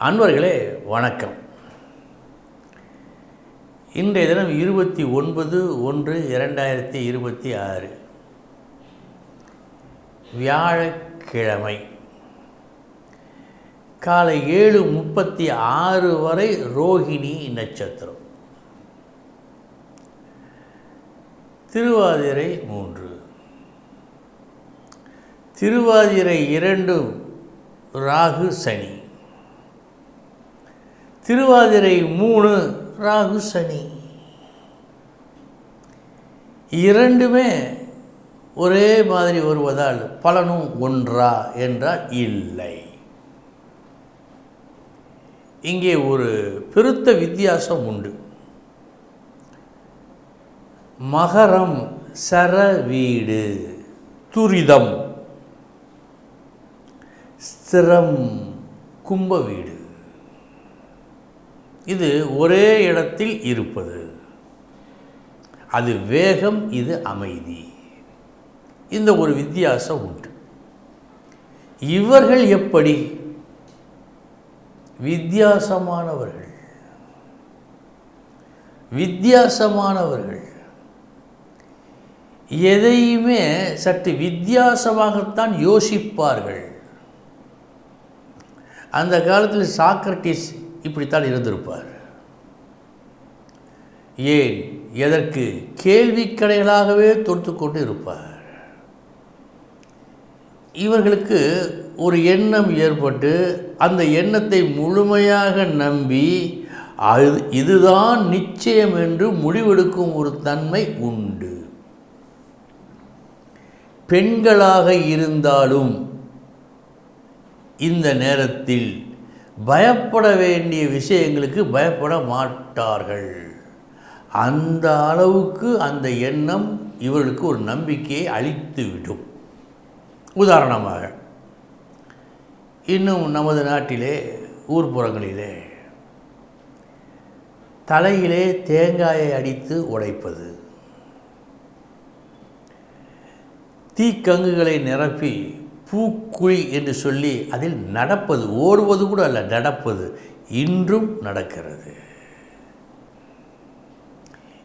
அன்பர்களே வணக்கம். இன்றைய தினம் இருபத்தி ஒன்பது ஒன்று இரண்டாயிரத்தி இருபத்தி ஆறு. வியாழக்கிழமை. காலை ஏழு முப்பத்தி ஆறு வரை ரோஹிணி நட்சத்திரம். திருவாதிரை மூன்று. திருவாதிரை இரண்டு ராகு சனி. திருவாதிரை மூணு ராகு சனி. இரண்டுமே ஒரே மாதிரி வருவதால் பலனும் ஒன்றா என்றால் இல்லை. இங்கே ஒரு பெருத்த வித்தியாசம் உண்டு. மகரம் சர வீடு துரிதம். ஸ்திரம் கும்ப வீடு. இது ஒரே இடத்தில் இருப்பது. அது வேகம் இது அமைதி. இந்த ஒரு வித்தியாசம் உண்டு. இவர்கள் எப்படி? வித்தியாசமானவர்கள். வித்தியாசமானவர்கள். எதையுமே சற்று வித்தியாசமாகத்தான் யோசிப்பார்கள். அந்த காலத்தில் சாக்ரட்டிஸ் இப்படித்தான் இருந்திருப்பார். ஏன்? எதற்கு? கேள்விக்கடைகளாகவே தொடுத்து கொண்டு இருப்பார். இவர்களுக்கு ஒரு எண்ணம் ஏற்பட்டு அந்த எண்ணத்தை முழுமையாக நம்பி அது இதுதான் நிச்சயம் என்று முடிவெடுக்கும் ஒரு தன்மை உண்டு. பெண்களாக இருந்தாலும் இந்த நேரத்தில் பயப்பட வேண்டிய விஷயங்களுக்கு பயப்பட மாட்டார்கள். அந்த அளவுக்கு அந்த எண்ணம் இவர்களுக்கு ஒரு நம்பிக்கையை அளித்துவிடும். உதாரணமாக இன்னும் நமது நாட்டிலே ஊர்ப்புறங்களிலே தலையிலே தேங்காயை அடித்து உடைப்பது தீக்கங்குகளை நிரப்பி பூக்குழி என்று சொல்லி அதில் நடப்பது ஓடுவது கூட அல்ல நடப்பது இன்றும் நடக்கிறது.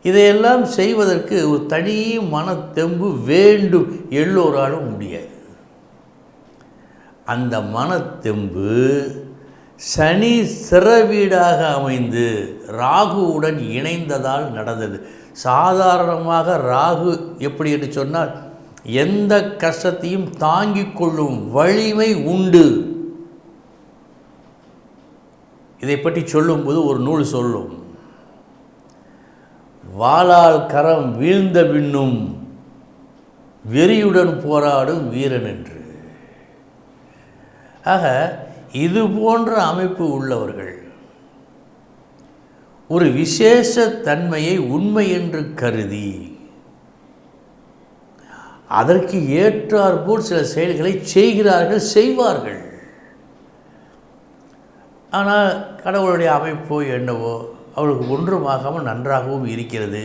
இதையெல்லாம் செய்வதற்கு ஒரு தனி மனத்தெம்பு வேண்டும் எல்லோராலும் முடியாது. அந்த மனத்தெம்பு சனி சிறவீடாக அமைந்து ராகுவுடன் இணைந்ததால் நடந்தது. சாதாரணமாக ராகு எப்படி என்று சொன்னால் எந்த கஷ்டத்தையும் தாங்கிக் கொள்ளும் வலிமை உண்டு. இதை பற்றி சொல்லும்போது ஒரு நூல் சொல்லும். வாளால் கரம் வீழ்ந்த பின்னும் வெறியுடன் போராடும் வீரன் என்று. ஆக இது போன்ற அமைப்பு உள்ளவர்கள் ஒரு விசேஷ தன்மையை உண்மை என்று கருதி அதற்கு ஏற்றாற்போல் சில செயல்களை செய்கிறார்கள் செய்வார்கள். ஆனால் கடவுளுடைய அமைப்போ என்னவோ அவளுக்கு ஒன்றுமாகாமல் நன்றாகவும் இருக்கிறது.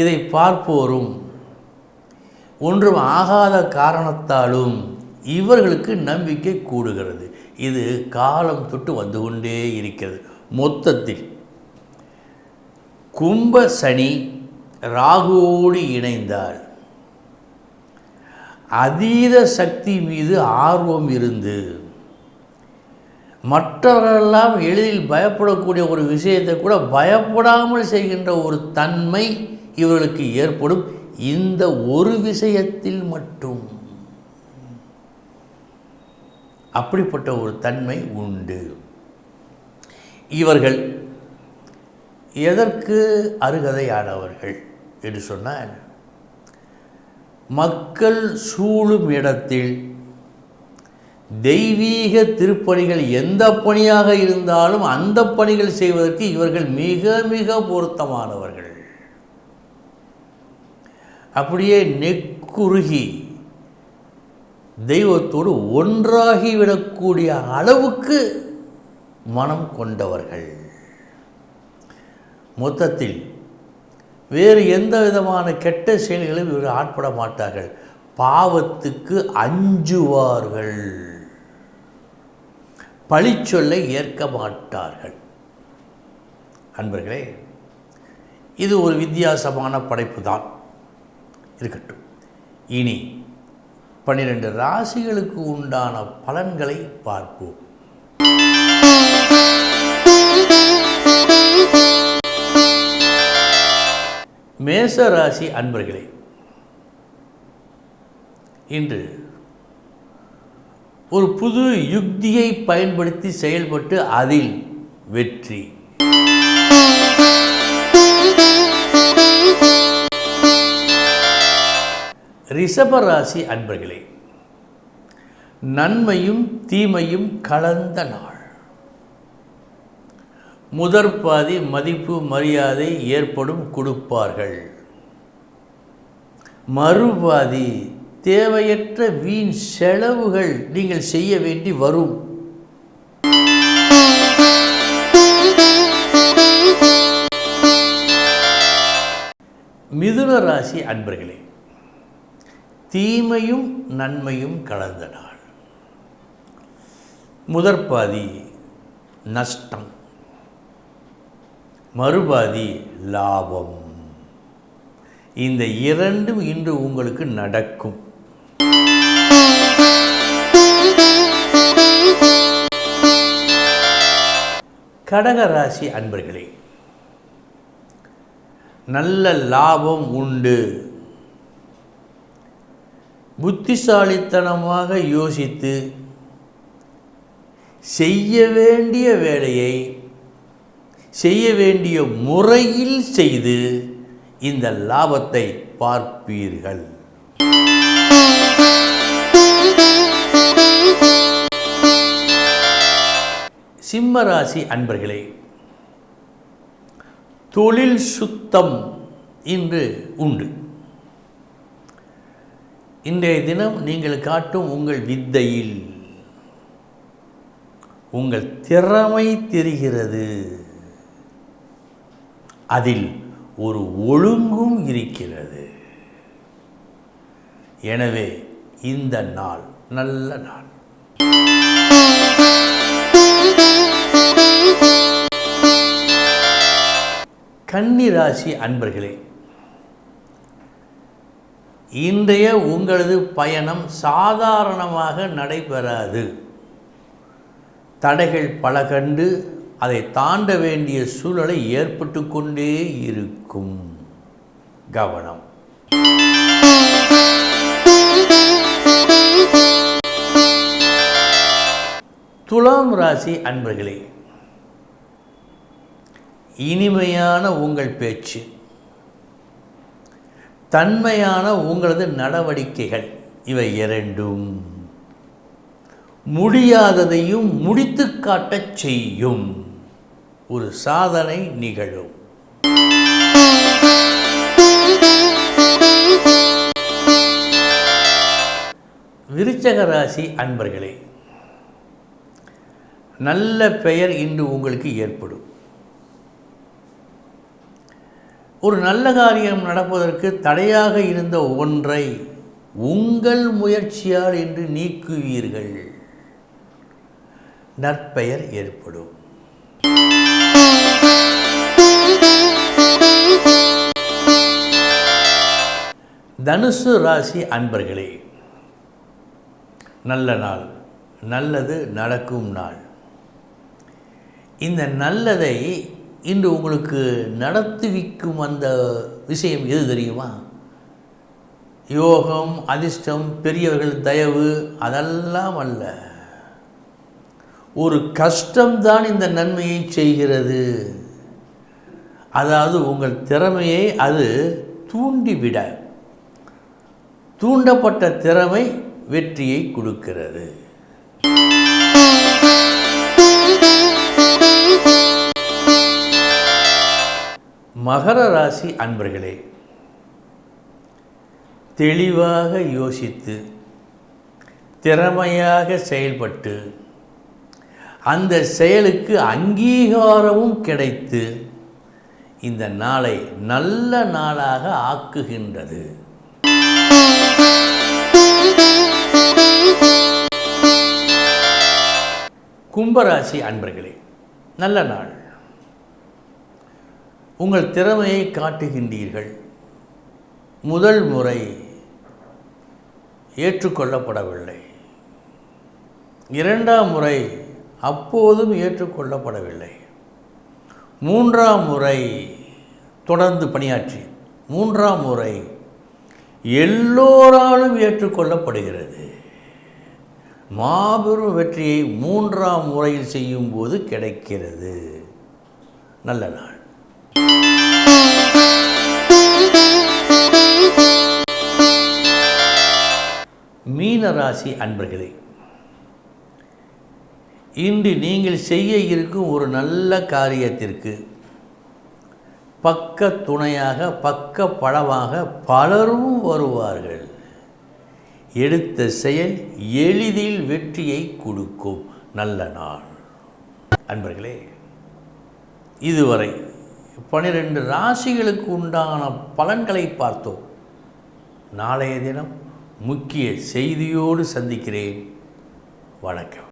இதை பார்ப்போரும். ஒன்றும் ஆகாத காரணத்தாலும் இவர்களுக்கு நம்பிக்கை கூடுகிறது. இது காலம் தொட்டு வந்து கொண்டே இருக்கிறது. மொத்தத்தில் கும்ப சனி ராகுவோடு இணைந்தால் அதீத சக்தி மீது ஆர்வம் இருந்து மற்றவர்களெல்லாம் எளிதில் பயப்படக்கூடிய ஒரு விஷயத்தை கூட பயப்படாமல் செய்கின்ற ஒரு தன்மை இவர்களுக்கு ஏற்படும். இந்த ஒரு விஷயத்தில் மட்டும். அப்படிப்பட்ட ஒரு தன்மை உண்டு. இவர்கள் எதற்கு அருகதையானவர்கள்? என்று சொன்னால் மக்கள் சூழும் இடத்தில் தெய்வீக திருப்பணிகள் எந்த பணியாக இருந்தாலும் அந்த பணிகள் செய்வதற்கு இவர்கள் மிக மிக பொருத்தமானவர்கள். அப்படியே நெக்குருகி தெய்வத்தோடு ஒன்றாகிவிடக்கூடிய அளவுக்கு மனம் கொண்டவர்கள். மொத்தத்தில் வேறு எந்த விதமான கெட்ட செயல்களும் இவர்கள் ஆட்பட மாட்டார்கள். பாவத்துக்கு அஞ்சுவார்கள். பழிச்சொல்லை ஏற்க மாட்டார்கள். அன்பர்களே இது ஒரு வித்தியாசமான படைப்பு தான் இருக்கட்டும். இனி பன்னிரண்டு ராசிகளுக்கு உண்டான பலன்களை பார்ப்போம். மேச ராசி அன்பர்களே இன்று ஒரு புது யுக்தியை பயன்படுத்தி செயல்பட்டு அதில் வெற்றி. ரிஷப ராசி அன்பர்களே நன்மையும் தீமையும் கலந்த நாள். முதற் பாதி மதிப்பு மரியாதை ஏற்படும் கொடுப்பார்கள். மறுபாதி தேவையற்ற வீண் செலவுகள் நீங்கள் செய்ய வேண்டி வரும். மிதுன ராசி அன்பர்களே தீமையும் நன்மையும் கலந்த நாள். முதற்பாதி நஷ்டம். மறுபாதி லாபம். இந்த இரண்டும் இன்று உங்களுக்கு நடக்கும். கடக ராசி அன்பர்களே நல்ல லாபம் உண்டு. புத்திசாலித்தனமாக யோசித்து செய்ய வேண்டிய வேலையை செய்ய வேண்டிய முறையில் செய்து இந்த லாபத்தை பார்ப்பீர்கள். சிம்மராசி அன்பர்களே தொழில் சுத்தம் இன்று உண்டு. இன்றைய தினம் நீங்கள் காட்டும் உங்கள் வித்தையில் உங்கள் திறமை தெரிகிறது. அதில் ஒரு ஒழுங்கும் இருக்கிறது. எனவே இந்த நாள் நல்ல நாள். கன்னிராசி அன்பர்களே இன்றைய உங்களது பயணம் சாதாரணமாக நடைபெறாது. தடைகள் பல கண்டு அதை தாண்ட வேண்டிய சூழலை ஏற்பட்டு கொண்டே இருக்கும். கவனம். துலாம் ராசி அன்பர்களே இனிமையான உங்கள் பேச்சு தன்மையான உங்களது நடவடிக்கைகள் இவை இரண்டும். முடியாததையும் முடித்து காட்டச் செய்யும். ஒரு சாதனை நிகழும். விருச்சக ராசி அன்பர்களே நல்ல பெயர் இன்று உங்களுக்கு ஏற்படும். ஒரு நல்ல காரியம் நடப்பதற்கு தடையாக இருந்த ஒன்றை உங்கள் முயற்சியால் என்று நீக்குவீர்கள். நற்பெயர் ஏற்படும். தனுசு ராசி அன்பர்களே நல்ல நாள் நல்லது நடக்கும் நாள். இந்த நல்லதை இன்று உங்களுக்கு நடத்துவிக்கும் அந்த விஷயம் எது தெரியுமா? யோகம் அதிர்ஷ்டம் பெரியவர்கள் தயவு அதெல்லாம் அல்ல. ஒரு கஷ்டம்தான் இந்த நன்மையை செய்கிறது. அதாவது உங்கள் திறமையை அது தூண்டிவிட தூண்டப்பட்ட திறமை வெற்றியை கொடுக்கிறது. மகர ராசி அன்பர்களே தெளிவாக யோசித்து திறமையாக செயல்பட்டு அந்த செயலுக்கு அங்கீகாரமும் கிடைத்து இந்த நாளை நல்ல நாளாக ஆக்குகின்றது. கும்பராசி அன்பர்களே நல்ல நாள். உங்கள் திறமையை காட்டுகின்றீர்கள். முதல் முறை ஏற்றுக்கொள்ளப்படவில்லை. இரண்டாம் முறை அப்போதும் ஏற்றுக்கொள்ளப்படவில்லை. மூன்றாம் முறை தொடர்ந்து பணியாற்றி மூன்றாம் முறை எல்லோராலும் ஏற்றுக்கொள்ளப்படுகிறது. மாபெரும் வெற்றியை மூன்றாம் முறையில் செய்யும்போது கிடைக்கிறது. நல்ல நாள். மீனராசி அன்பர்களே இன்று நீங்கள் செய்ய இருக்கும் ஒரு நல்ல காரியத்திற்கு பக்க துணையாக பக்க பழமாக பலரும் வருவார்கள். எடுத்த செயல் எளிதில் வெற்றியை கொடுக்கும். நல்ல நாள். அன்பர்களே இதுவரை பனிரெண்டு ராசிகளுக்கு உண்டான பலன்களை பார்த்தோம். நாளைய தினம் முக்கிய செய்தியோடு சந்திக்கிறேன். வணக்கம்.